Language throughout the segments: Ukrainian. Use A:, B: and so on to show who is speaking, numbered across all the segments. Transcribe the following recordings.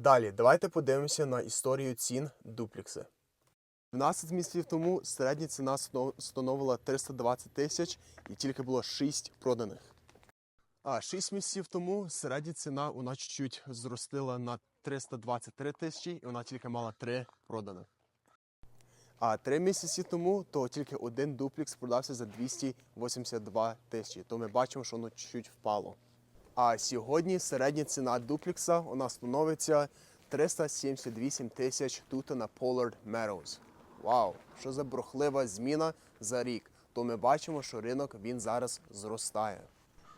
A: Далі, давайте подивимося на історію цін дуплікси. 12 місяців тому середня ціна становила 320 тисяч і тільки було 6 проданих. А 6 місяців тому середня ціна вона чуть-чуть зростила на 323 тисячі, і вона тільки мала 3 проданих. А 3 місяці тому то тільки один дуплікс продався за 282 тисячі. То ми бачимо, що воно чуть-чуть впало. А сьогодні середня ціна дуплікса у нас становиться 378 тисяч тут на Pollard Meadows. Вау, що за брухлива зміна за рік. То ми бачимо, що ринок він зараз зростає.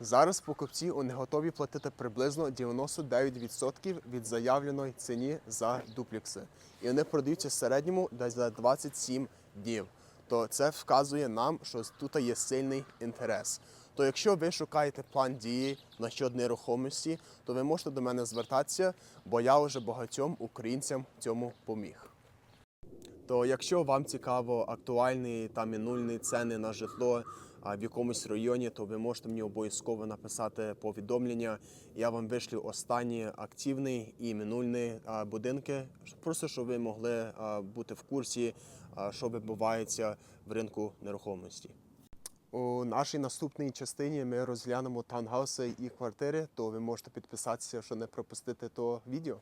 A: Зараз покупці вони готові платити приблизно 99% від заявленої ціні за дуплікси. І вони продаються в середньому десь за 27 днів. То це вказує нам, що тут є сильний інтерес. То якщо ви шукаєте план дії насчет нерухомості, то ви можете до мене звертатися, бо я вже багатьом українцям цьому поміг. То якщо вам цікаво актуальні та минульні ціни на житло в якомусь районі, то ви можете мені обов'язково написати повідомлення. Я вам вишлю останні активні і минульні а, будинки, просто щоб ви могли бути в курсі, що відбувається в ринку нерухомості. У нашій наступній частині ми розглянемо тангауси і квартири, то ви можете підписатися, щоб не пропустити то відео.